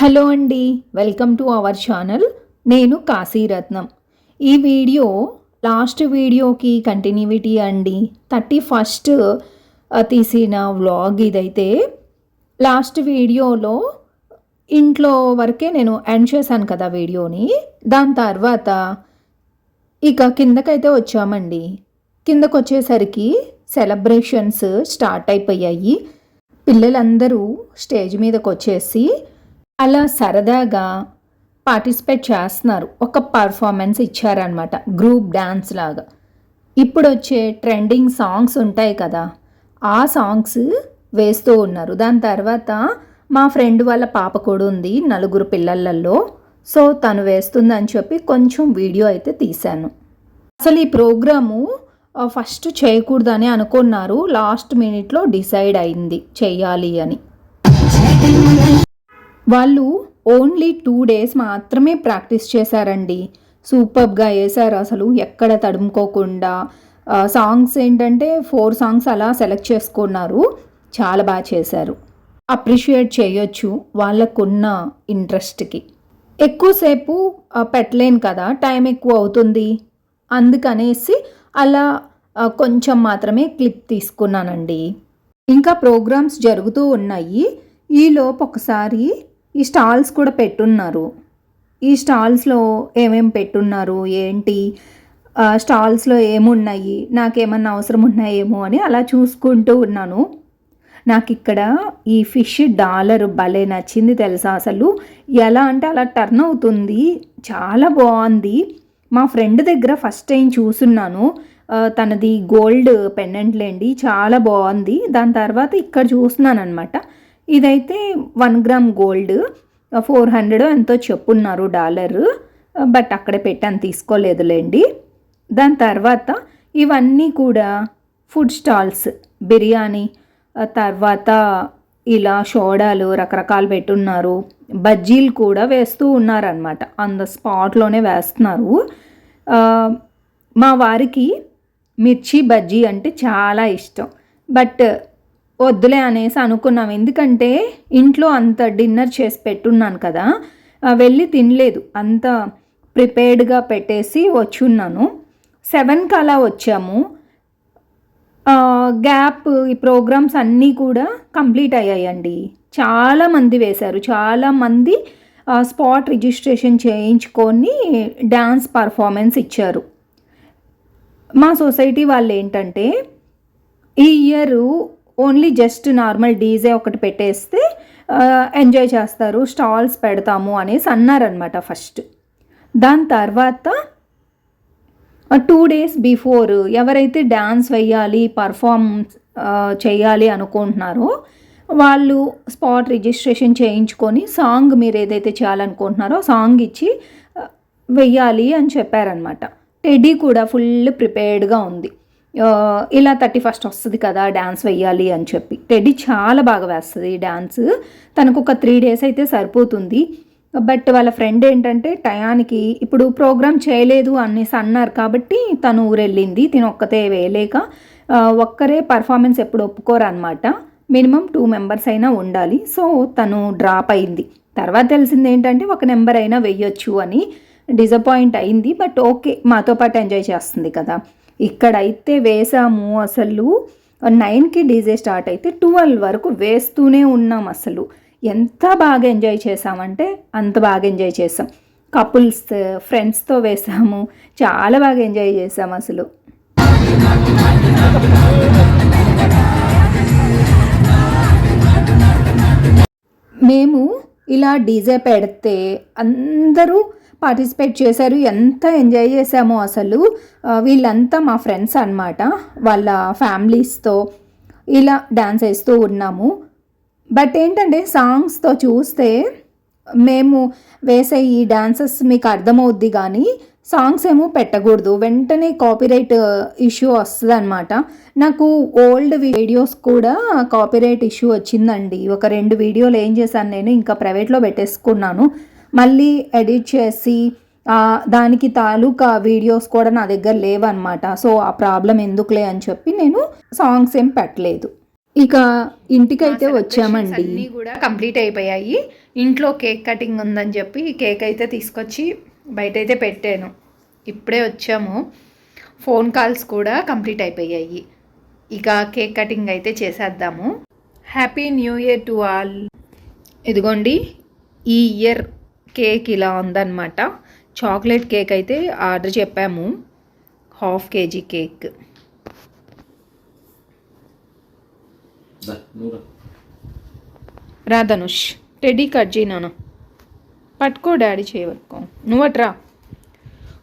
Hello అండి welcome to our channel. నేను కాశీరత్నం. ఈ వీడియో లాస్ట్ వీడియోకి కంటిన్యూటీ అండి. థర్టీ ఫస్ట్ తీసిన వ్లాగ్ ఇదైతే లాస్ట్ వీడియోలో ఇంట్లో వరకే నేను ఎండ్ చేశాను కదా వీడియోని. దాని తర్వాత ఇక కిందకైతే వచ్చామండి. కిందకు వచ్చేసరికి సెలబ్రేషన్స్ స్టార్ట్ అయిపోయాయి. పిల్లలందరూ స్టేజ్ మీదకి వచ్చేసి అలా సరదాగా పార్టిసిపేట్ చేస్తున్నారు. ఒక పర్ఫార్మెన్స్ ఇచ్చారనమాట గ్రూప్ డ్యాన్స్ లాగా. ఇప్పుడు వచ్చే ట్రెండింగ్ సాంగ్స్ ఉంటాయి కదా ఆ సాంగ్స్ వేస్తూ ఉన్నారు. దాని తర్వాత మా ఫ్రెండ్ వాళ్ళ పాప కూడా ఉంది నలుగురు పిల్లలలో సో తను వేస్తుందని చెప్పి కొంచెం వీడియో అయితే తీశాను. అసలు ఈ ప్రోగ్రాము ఫస్ట్ చేయకూడదని అనుకున్నారు. లాస్ట్ మినిట్లో డిసైడ్ అయింది చెయ్యాలి అని. వాళ్ళు ఓన్లీ టూ డేస్ మాత్రమే ప్రాక్టీస్ చేశారండి. సూపర్గా వేశారు అసలు ఎక్కడ తడుముకోకుండా. సాంగ్స్ ఏంటంటే ఫోర్ సాంగ్స్ అలా సెలెక్ట్ చేసుకున్నారు. చాలా బాగా చేశారు. అప్రిషియేట్ చేయొచ్చు వాళ్ళకున్న ఇంట్రెస్ట్కి ఎక్కువసేపు పెట్టలేను కదా టైం ఎక్కువ అవుతుంది. అందుకనేసి అలా కొంచెం మాత్రమే క్లిప్ తీసుకున్నానండి. ఇంకా ప్రోగ్రామ్స్ జరుగుతూ ఉన్నాయి. ఈలోపు ఒకసారి ఈ స్టాల్స్ కూడా పెట్టున్నారు. ఈ స్టాల్స్లో ఏమేం పెట్టున్నారు? ఏంటి? స్టాల్స్లో ఏమున్నాయి? నాకేమన్నా అవసరం ఉన్నాయేమో అని అలా చూసుకుంటూ ఉన్నాను. నాకు ఇక్కడ ఈ ఫిష్ డాలర్ భలే నచ్చింది తెలుసా అసలు. ఎలా అంటే అలా టర్న్ అవుతుంది. చాలా బాగుంది. మా ఫ్రెండ్ దగ్గర ఫస్ట్ టైం చూసున్నాను తనది గోల్డ్ పెండెంట్లేండి. చాలా బాగుంది. దాని తర్వాత ఇక్కడ చూస్తున్నాను అనమాట ఇదైతే one gram gold four hundred ఎంతో చెప్పున్నారు డాలర్. బట్ అక్కడే పెట్టాను తీసుకోలేదులేండి. దాని తర్వాత ఇవన్నీ కూడా ఫుడ్ స్టాల్స్ బిర్యానీ తర్వాత ఇలా షోడాలు రకరకాలు పెట్టున్నారు. బజ్జీలు కూడా వేస్తూ ఉన్నారనమాట ఆన్ ద స్పాట్లోనే వేస్తున్నారు. మా వారికి మిర్చి బజ్జీ అంటే చాలా ఇష్టం. బట్ వద్దులే అనేసి అనుకున్నాం. ఎందుకంటే ఇంట్లో అంత డిన్నర్ చేసి పెట్టున్నాను కదా వెళ్ళి తినలేదు. అంత ప్రిపేర్డ్గా పెట్టేసి వచ్చున్నాను. సెవెన్కి అలా వచ్చాము. గ్యాప్ ఈ ప్రోగ్రామ్స్ అన్నీ కూడా కంప్లీట్ అయ్యాయండి. చాలామంది వేశారు. చాలామంది స్పాట్ రిజిస్ట్రేషన్ చేయించుకొని డ్యాన్స్ పర్ఫార్మెన్స్ ఇచ్చారు. మా సొసైటీ వాళ్ళు ఏంటంటే ఈ year only just normal DJ ఒకటి పెట్టేస్తే ఎంజాయ్ చేస్తారు స్టాల్స్ పెడతాము అనేసి అన్నారనమాట ఫస్ట్. దాని తర్వాత టూ డేస్ బిఫోర్ ఎవరైతే డ్యాన్స్ వేయాలి పర్ఫామ్ చేయాలి అనుకుంటున్నారో వాళ్ళు స్పాట్ రిజిస్ట్రేషన్ చేయించుకొని సాంగ్ మీరు ఏదైతే చేయాలనుకుంటున్నారో సాంగ్ ఇచ్చి వెయ్యాలి అని చెప్పారనమాట టెడీ కూడా ఫుల్ ప్రిపేర్డ్గా ఉంది. ఇలా థర్టీ ఫస్ట్ వస్తుంది కదా డ్యాన్స్ వెయ్యాలి అని చెప్పి. టెడ్డీ చాలా బాగా వేస్తుంది డ్యాన్స్ తనకు ఒక త్రీ డేస్ అయితే సరిపోతుంది. బట్ వాళ్ళ ఫ్రెండ్ ఏంటంటే టయానికి ఇప్పుడు ప్రోగ్రామ్ చేయలేదు అనేసి అన్నారు కాబట్టి తను ఊరెళ్ళింది. తిను ఒక్కతే వేయలేక ఒక్కరే పర్ఫార్మెన్స్ ఎప్పుడు ఒప్పుకోరు అనమాట మినిమం టూ మెంబర్స్ అయినా ఉండాలి. సో తను డ్రాప్ అయింది. తర్వాత తెలిసింది ఏంటంటే ఒక నెంబర్ అయినా వెయ్యొచ్చు అని డిసప్పాయింట్ అయింది. బట్ ఓకే మాతో పాటు ఎంజాయ్ చేస్తుంది కదా. ఇక్కడైతే వేసాము అసలు. నైన్కి డీజే స్టార్ట్ అయితే ట్వెల్వ్ వరకు వేస్తూనే ఉన్నాం అసలు. ఎంత బాగా ఎంజాయ్ చేసామంటే అంత బాగా ఎంజాయ్ చేసాం. కపుల్స్ ఫ్రెండ్స్తో వేసాము. చాలా బాగా ఎంజాయ్ చేసాం అసలు. మేము ఇలా డీజే పెడితే అందరూ పార్టిసిపేట్ చేశారు. ఎంత ఎంజాయ్ చేశామో అసలు. వీళ్ళంతా మా ఫ్రెండ్స్ అనమాట వాళ్ళ ఫ్యామిలీస్తో ఇలా డ్యాన్స్ వేస్తూ ఉన్నాము. బట్ ఏంటంటే సాంగ్స్తో చూస్తే మేము వేసే ఈ డ్యాన్సెస్ మీకు అర్థమవుద్ది కానీ సాంగ్స్ ఏమో పెట్టకూడదు. వెంటనే కాపీరైట్ ఇష్యూ వస్తుంది అనమాట నాకు ఓల్డ్ వీడియోస్ కూడా కాపీరైట్ ఇష్యూ వచ్చిందండి. ఒక రెండు వీడియోలు ఏం చేశాను నేను ఇంకా ప్రైవేట్లో పెట్టేసుకున్నాను. మళ్ళీ ఎడిట్ చేసి దానికి తాలూకా వీడియోస్ కూడా నా దగ్గర లేవన్నమాట. సో ఆ ప్రాబ్లం ఎందుకులే అని చెప్పి నేను సాంగ్స్ ఏం పెట్టలేదు. ఇక ఇంటికైతే వచ్చామండి. అన్నీ కూడా కంప్లీట్ అయిపోయాయి. ఇంట్లో కేక్ కటింగ్ ఉందని చెప్పి కేక్ అయితే తీసుకొచ్చి బయట అయితే పెట్టాను. ఇప్పుడే వచ్చాము. ఫోన్ కాల్స్ కూడా కంప్లీట్ అయిపోయాయి. ఇక కేక్ కటింగ్ అయితే చేసేద్దాము. Happy new year to all ఇదిగోండి ఈ ఇయర్ కేక్ ఇలా ఉందన్నమాట. చాక్లెట్ కేక్ అయితే ఆర్డర్ చెప్పాము. Half KG cake. రా. ధనుష్ టెడీ కట్ చేయి నాన్న. పట్టుకో డాడీ చేయవట్టుకో నువ్వు అట్రా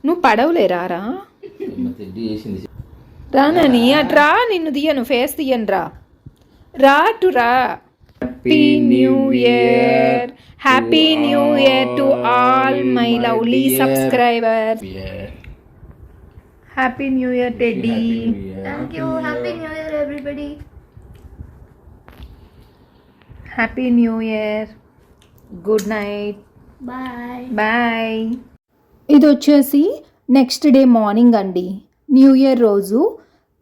నువ్వు పడవలే రారా. అమ్మ తెడ్డి వేసింది రా నాని అట్రా నిన్ను తీయను ఫేస్ తీయను రా. రా రా. Happy new year happy new year to all my lovely subscriber happy new year Teddy thank you happy New Year, everybody. Happy new year good night Bye. Bye ఇది వచ్చేసి నెక్స్ట్ డే మార్నింగ్ అండి. New year రోజు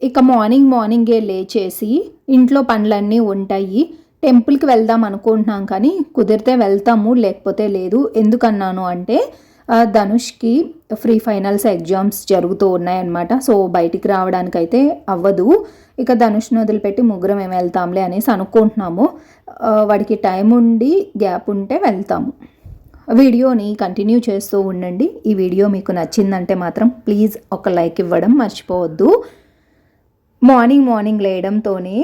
ఇక morning మార్నింగే లేచేసి ఇంట్లో పనులన్నీ ఉంటాయి. టెంపుల్కి వెళ్దాం అనుకుంటున్నాం కానీ కుదిరితే వెళ్తాము లేకపోతే లేదు. ఎందుకన్నాను అంటే ధనుష్కి ఫ్రీ ఫైనల్స్ ఎగ్జామ్స్ జరుగుతూ ఉన్నాయన్నమాట. సో బయటికి రావడానికైతే అవ్వదు. ఇక ధనుష్ని వదిలిపెట్టి ముగ్గురం ఏమి వెళ్తాంలే అనేసి అనుకుంటున్నాము. వాడికి టైం ఉండి గ్యాప్ ఉంటే వెళ్తాము. వీడియోని కంటిన్యూ చేస్తూ ఉండండి. ఈ వీడియో మీకు నచ్చిందంటే మాత్రం ప్లీజ్ ఒక లైక్ ఇవ్వడం మర్చిపోవద్దు. మార్నింగ్ మార్నింగ్ లేయడంతోనే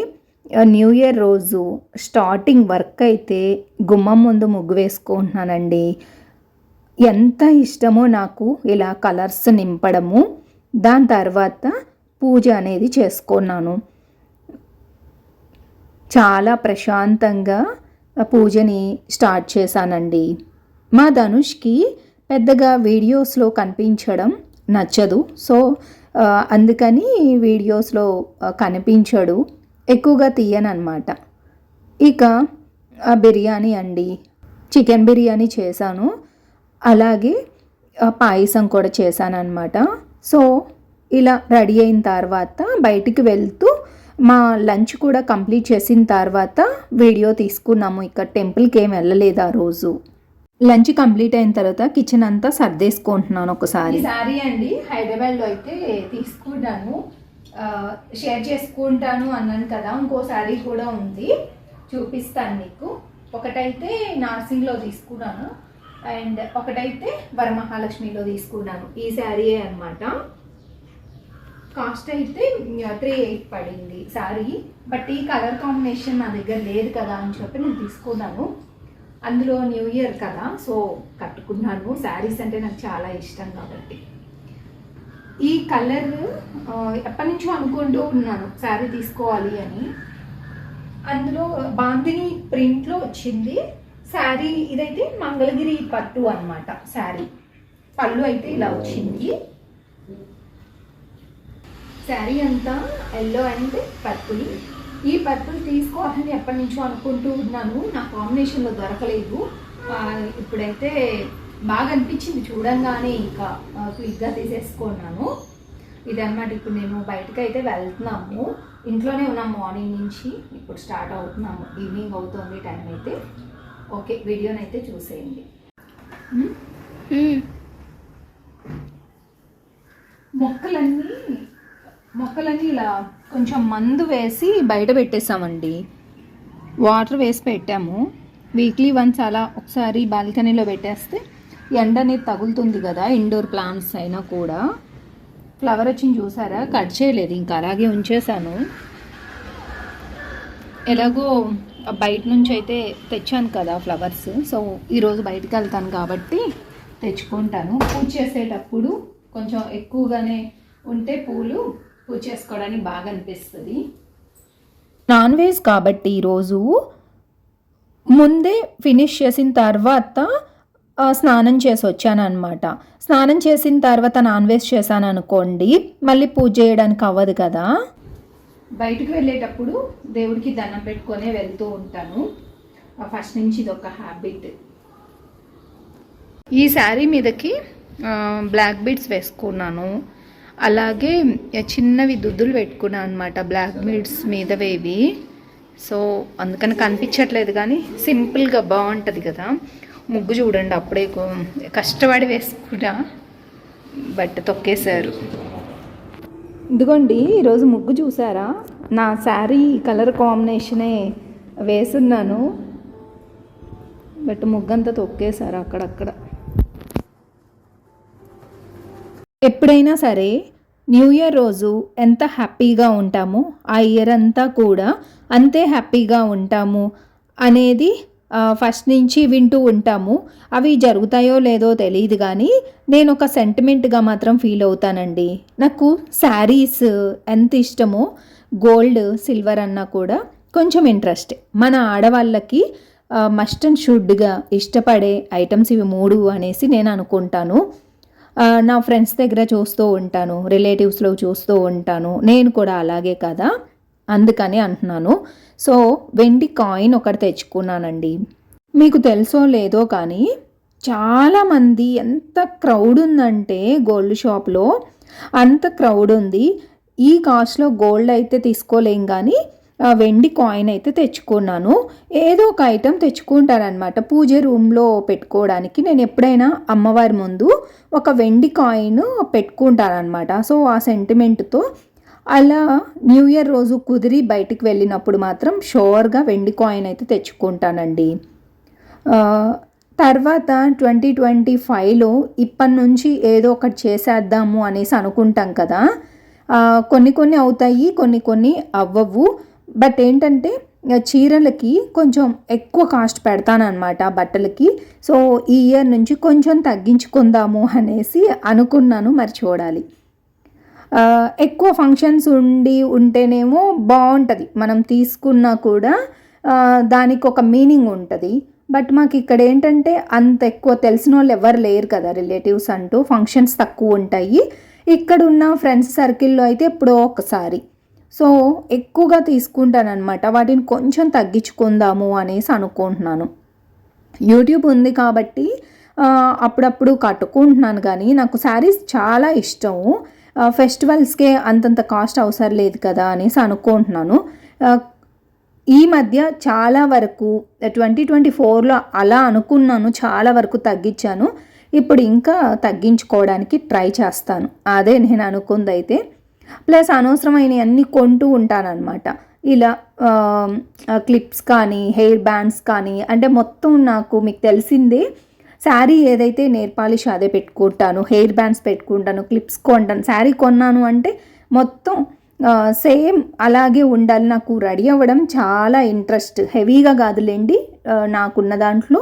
న్యూ ఇయర్ రోజు స్టార్టింగ్ వర్క్ అయితే గుమ్మం ముందు ముగ్గు వేసుకుంటున్నానండి. ఎంత ఇష్టమో నాకు ఇలా కలర్స్ నింపడము. దాని తర్వాత పూజ అనేది చేసుకున్నాను. చాలా ప్రశాంతంగా పూజని స్టార్ట్ చేశానండి. మా ధనుష్కి పెద్దగా వీడియోస్లో కనిపించడం నచ్చదు. సో అందుకని వీడియోస్లో కనిపించడు. ఎక్కువగా తీయనమాట ఇక ఆ బిర్యానీ అండి. చికెన్ బిర్యానీ చేశాను. అలాగే ఆ, పాయసం కూడా చేశానన్నమాట. సో ఇలా రెడీ అయిన తర్వాత బయటికి వెళ్తూ మా లంచ్ కూడా కంప్లీట్ చేసిన తర్వాత వీడియో తీసుకున్నాము. ఇక్కడ టెంపుల్కి ఏం వెళ్ళలేదు ఆ రోజు. లంచ్ కంప్లీట్ అయిన తర్వాత కిచెన్ అంతా సర్దేసుకుంటున్నాను ఒకసారి. సారీ అండి హైదరాబాద్లో అయితే తీసుకున్నాను. షేర్ చేసుకుంటాను అన్నాను కదా ఇంకో శారీ కూడా ఉంది. చూపిస్తాను మీకు. ఒకటైతే నార్సింగ్లో తీసుకున్నాను. అండ్ ఒకటైతే వరమహాలక్ష్మిలో తీసుకున్నాను. ఈ శారీయే అనమాట కాస్ట్ అయితే త్రీ ఎయిట్ పడింది శారీ. బట్ ఈ కలర్ కాంబినేషన్ నా దగ్గర లేదు కదా అని చెప్పి నేను తీసుకున్నాను. అందులో న్యూ ఇయర్ కదా సో కట్టుకున్నాను. శారీస్ అంటే నాకు చాలా ఇష్టం కాబట్టి. ఈ కలర్ ఎప్పటి నుంచో అనుకుంటూ ఉన్నాను శారీ తీసుకోవాలి అని. అందులో బాందిని ప్రింట్లో వచ్చింది. శారీ ఇదైతే మంగళగిరి పట్టు అనమాట శారీ. పళ్ళు అయితే ఇలా వచ్చింది. శారీ అంతా ఎల్లో అండ్ పర్పుల్. ఈ పర్పుల్ తీసుకోవాలని ఎప్పటి నుంచో అనుకుంటూ ఉన్నాను. నా కాంబినేషన్లో దొరకలేదు. ఇప్పుడైతే బాగా అనిపించింది చూడంగానే ఇంకా క్విక్గా తీసేసుకున్నాను. ఇదన్నమాట ఇప్పుడు నేను బయటకు అయితే వెళ్తున్నాము. ఇంట్లోనే ఉన్నాం మార్నింగ్ నుంచి. ఇప్పుడు స్టార్ట్ అవుతున్నాము. ఈవినింగ్ అవుతుంది టైం అయితే. ఓకే వీడియోని అయితే చూసేయండి. మొక్కలన్నీ మొక్కలన్నీ ఇలా కొంచెం మందు వేసి బయట పెట్టేసామండి. వాటర్ వేసి పెట్టాము. వీక్లీ వన్స్ అలా ఒకసారి బాల్కనీలో పెట్టేస్తే ఎండ అనేది తగులుతుంది కదా ఇండోర్ ప్లాంట్స్ అయినా కూడా. ఫ్లవర్ వచ్చింది చూసారా? కట్ చేయలేదు ఇంకా అలాగే ఉంచేసాను ఎలాగో బయట నుంచి అయితే తెచ్చాను కదా ఫ్లవర్స్ సో ఈరోజు బయటికి వెళ్తాను కాబట్టి తెచ్చుకుంటాను. పూజ చేసేటప్పుడు కొంచెం ఎక్కువగానే ఉంటే పూలు పూజ చేసుకోవడానికి బాగా అనిపిస్తుంది. నాన్ వెజ్ కాబట్టి ఈరోజు ముందే ఫినిష్ చేసిన తర్వాత స్నానం చేసి వచ్చాను అనమాట స్నానం చేసిన తర్వాత నాన్ వెజ్ చేశాను అనుకోండి మళ్ళీ పూజ చేయడానికి అవ్వదు కదా? బయటకు వెళ్ళేటప్పుడు దేవుడికి దండం పెట్టుకొని వెళ్తూ ఉంటాను. ఫస్ట్ నుంచి ఇది ఒక హ్యాబిట్ ఈ శారీ మీదకి బ్లాక్ బీడ్స్ వేసుకున్నాను. అలాగే చిన్నవి దుద్దులు పెట్టుకున్నాను అనమాట బ్లాక్ బీడ్స్ మీదవేవి సో అందుకని కనిపించట్లేదు కానీ సింపుల్గా బాగుంటుంది కదా. ముగ్గు చూడండి అప్పుడే కష్టపడి వేసుకున్నా బట్ తొక్కేశారు. ఇదిగోండి ఈరోజు ముగ్గు చూసారా? నా శారీ కలర్ కాంబినేషనే వేసున్నాను. బట్ ముగ్గంతా తొక్కేశారు అక్కడక్కడ. ఎప్పుడైనా సరే న్యూ ఇయర్ రోజు ఎంత హ్యాపీగా ఉంటామో ఆ ఇయర్ అంతా కూడా అంతే హ్యాపీగా ఉంటాము అనేది ఫస్ట్ నుంచి వింటూ ఉంటాము. అవి జరుగుతాయో లేదో తెలియదు కానీ నేను ఒక సెంటిమెంట్గా మాత్రం ఫీల్ అవుతానండి. నాకు శారీస్ ఎంత ఇష్టమో గోల్డ్ సిల్వర్ అన్నా కూడా కొంచెం ఇంట్రెస్ట్ మన ఆడవాళ్ళకి మస్ట్ అండ్ షుడ్గా ఇష్టపడే ఐటమ్స్ ఇవి మూడు అనేసి నేను అనుకుంటాను. నా ఫ్రెండ్స్ దగ్గర చూస్తూ ఉంటాను రిలేటివ్స్లో చూస్తూ ఉంటాను. నేను కూడా అలాగే కదా. అందుకని అంటున్నాను. సో వెండి కాయిన్ ఒకటి తెచ్చుకున్నానండి. మీకు తెలుసో లేదో కానీ చాలామంది ఎంత క్రౌడ్ ఉందంటే గోల్డ్ షాప్లో అంత క్రౌడ్ ఉంది. ఈ కాస్ట్లో గోల్డ్ అయితే తీసుకోలేం కానీ ఆ, వెండి కాయిన్ అయితే తెచ్చుకున్నాను. ఏదో ఒక ఐటెం తెచ్చుకుంటారనమాట పూజ రూమ్లో పెట్టుకోవడానికి. నేను ఎప్పుడైనా అమ్మవారి ముందు ఒక వెండి కాయిన్ పెట్టుకుంటానమాట సో ఆ సెంటిమెంట్తో అలా న్యూ ఇయర్ రోజు కుదిరి బయటికి వెళ్ళినప్పుడు మాత్రం షోర్గా వెండి కాయిన్ అయితే తెచ్చుకుంటానండి. తర్వాత ట్వంటీ ట్వంటీ ఫైవ్లో ఇప్పటి నుంచి ఏదో ఒకటి చేసేద్దాము అనేసి అనుకుంటాం కదా. కొన్ని కొన్ని అవుతాయి కొన్ని కొన్ని అవ్వవు. బట్ ఏంటంటే చీరలకి కొంచెం ఎక్కువ కాస్ట్ పెడతానమాట బట్టలకి. సో ఈ ఇయర్ నుంచి కొంచెం తగ్గించుకుందాము అనేసి అనుకున్నాను మరి చూడాలి. ఎక్కువ ఫంక్షన్స్ ఉండి ఉంటేనేమో బాగుంటుంది మనం తీసుకున్నా కూడా దానికి ఒక మీనింగ్ ఉంటుంది. బట్ మాకు ఇక్కడ ఏంటంటే అంత ఎక్కువ తెలిసిన వాళ్ళు ఎవరు లేరు కదా రిలేటివ్స్ అంటూ ఫంక్షన్స్ తక్కువ ఉంటాయి. ఇక్కడ ఉన్న ఫ్రెండ్స్ సర్కిల్లో అయితే ఎప్పుడో ఒకసారి. సో ఎక్కువగా తీసుకుంటానమాట వాటిని కొంచెం తగ్గించుకుందాము అనేసి అనుకుంటున్నాను. యూట్యూబ్ ఉంది కాబట్టి అప్పుడప్పుడు కట్టుకుంటున్నాను కానీ నాకు శారీస్ చాలా ఇష్టము. ఫెస్టివల్స్కే అంతంత కాస్ట్ అవసరం లేదు కదా అనేసి అనుకుంటున్నాను. ఈ మధ్య చాలా వరకు ట్వంటీ ట్వంటీ ఫోర్లో అలా అనుకున్నాను చాలా వరకు తగ్గించాను. ఇప్పుడు ఇంకా తగ్గించుకోవడానికి ట్రై చేస్తాను. అదే నేను అనుకుంది అయితే ప్లస్ అనవసరమైన అన్నీ కొంటూ ఉంటానన్నమాట. ఇలా క్లిప్స్ కానీ హెయిర్ బ్యాండ్స్ కానీ అంటే మొత్తం నాకు మీకు తెలిసిందే. శారీ ఏదైతే నేర్ పాలిష్ అదే పెట్టుకుంటాను హెయిర్ బ్యాండ్స్ పెట్టుకుంటాను క్లిప్స్ కొంటాను శారీ కొన్నాను అంటే మొత్తం సేమ్ అలాగే ఉండాలి. నాకు రెడీ అవ్వడం చాలా ఇంట్రెస్ట్. హెవీగా కాదులేండి నాకున్న దాంట్లో.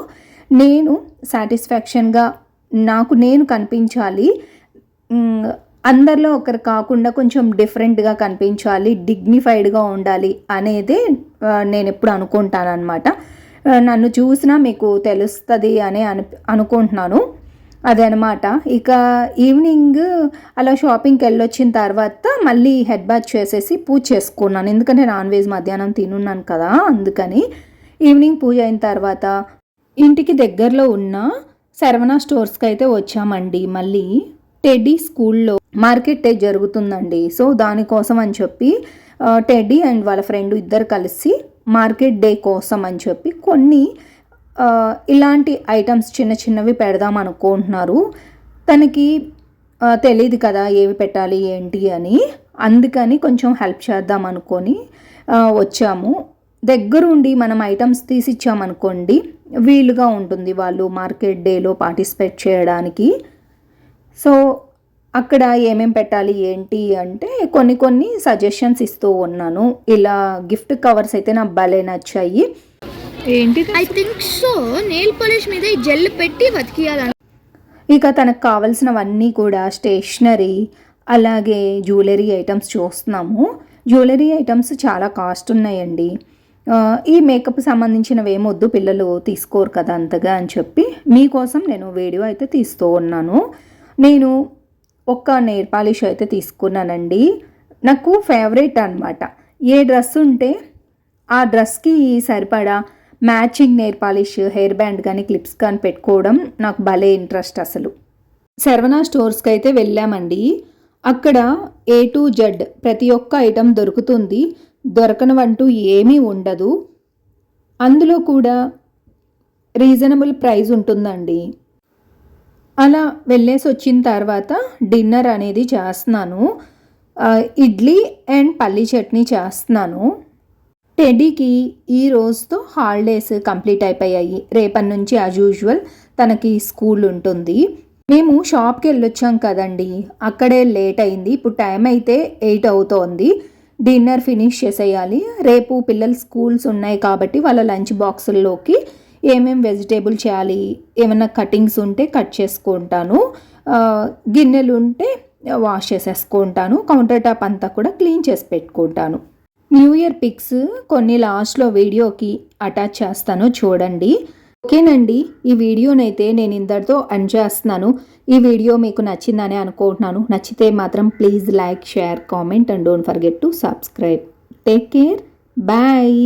నేను సాటిస్ఫాక్షన్గా నాకు నేను కనిపించాలి. అందరిలో ఒకరు కాకుండా కొంచెం డిఫరెంట్గా కనిపించాలి డిగ్నిఫైడ్గా ఉండాలి అనేదే నేను ఎప్పుడు అనుకుంటానన్నమాట. అనమాట నన్ను చూసినా మీకు తెలుస్తుంది అని అను అనుకుంటున్నాను. అదనమాట ఇక ఈవినింగ్ అలా షాపింగ్కి వెళ్ళొచ్చిన తర్వాత మళ్ళీ హెడ్ బాత్ చేసేసి పూజ చేసుకున్నాను. ఎందుకంటే నాన్ వెజ్ మధ్యాహ్నం తినున్నాను కదా అందుకని. ఈవినింగ్ పూజ అయిన తర్వాత ఇంటికి దగ్గరలో ఉన్న శరవణ స్టోర్స్కి అయితే వచ్చామండి. మళ్ళీ టెడ్డీ స్కూల్లో మార్కెట్ డే జరుగుతుందండి. సో దానికోసం అని చెప్పి టెడ్డీ అండ్ వాళ్ళ ఫ్రెండ్ ఇద్దరు కలిసి మార్కెట్ డే కోసం అని చెప్పి కొన్ని ఇలాంటి ఐటమ్స్ చిన్న చిన్నవి పెడదాం అనుకుంటున్నారు. తనకి తెలియదు కదా ఏవి పెట్టాలి ఏంటి అని. అందుకని కొంచెం హెల్ప్ చేద్దాం అనుకొని వచ్చాము. దగ్గరుండి మనం ఐటమ్స్ తీసి ఇచ్చామనుకోండి వీలుగా ఉంటుంది వాళ్ళు మార్కెట్ డేలో పార్టిసిపేట్ చేయడానికి. సో అక్కడ ఏమేం పెట్టాలి ఏంటి అంటే కొన్ని కొన్ని సజెషన్స్ ఇస్తూ ఉన్నాను. ఇలా గిఫ్ట్ కవర్స్ అయితే నాకు భలే నచ్చాయి. ఏంటి I think so nail polish మీద ఈ జెల్ పెట్టి బతికియాలి. ఇక తనకు కావలసినవన్నీ కూడా స్టేషనరీ అలాగే జ్యువెలరీ ఐటమ్స్ చూస్తున్నాము. జ్యువెలరీ ఐటమ్స్ చాలా కాస్ట్ ఉన్నాయండి. ఈ మేకప్ సంబంధించినవి ఏమొద్దు పిల్లలు తీసుకోరు కదా అంతగా అని చెప్పి మీకోసం నేను వీడియో అయితే తీస్తూ ఉన్నాను. నేను ఒక్క నెయిల్ పాలిష్ అయితే తీసుకున్నానండి. నాకు ఫేవరెట్ అనమాట ఏ డ్రెస్ ఉంటే ఆ డ్రెస్కి సరిపడా matching nail polish hair band కానీ క్లిప్స్ కానీ పెట్టుకోవడం నాకు భలే ఇంట్రెస్ట్ అసలు. శర్వణ స్టోర్స్కి అయితే వెళ్ళామండి. అక్కడ ఏ టు జెడ్ ప్రతి ఒక్క ఐటెం దొరుకుతుంది. దొరకనవంటూ ఏమీ ఉండదు. అందులో కూడా రీజనబుల్ ప్రైస్ ఉంటుందండి. అలా వెళ్ళేసి వచ్చిన తర్వాత డిన్నర్ అనేది చేస్తున్నాను. ఇడ్లీ అండ్ పల్లీ చట్నీ చేస్తున్నాను. టెడీకి ఈ రోజుతో హాలిడేస్ కంప్లీట్ అయిపోయాయి. రేపటి నుంచి యాజ్ యూజువల్ తనకి స్కూల్ ఉంటుంది. మేము షాప్కి వెళ్ళొచ్చాం కదండి. అక్కడే లేట్ అయింది. ఇప్పుడు టైం అయితే ఎయిట్ అవుతోంది. డిన్నర్ ఫినిష్ చేసేయాలి. రేపు పిల్లల స్కూల్స్ ఉన్నాయి కాబట్టి వాళ్ళ లంచ్ బాక్సుల్లోకి ఏమేం వెజిటేబుల్ చేయాలి ఏమైనా కటింగ్స్ ఉంటే కట్ చేసుకుంటాను. గిన్నెలు ఉంటే వాష్ చేసేసుకుంటాను. కౌంటర్ టాప్ అంతా కూడా క్లీన్ చేసి పెట్టుకుంటాను. న్యూ ఇయర్ పిక్స్ కొన్ని లాస్ట్లో వీడియోకి అటాచ్ చేస్తాను చూడండి. ఓకేనండి ఈ వీడియోనైతే నేను ఇందరితో ఎండ్ చేస్తున్నాను. ఈ వీడియో మీకు నచ్చిందని అనుకుంటున్నాను. నచ్చితే మాత్రం please like share comment and don't forget to subscribe take care bye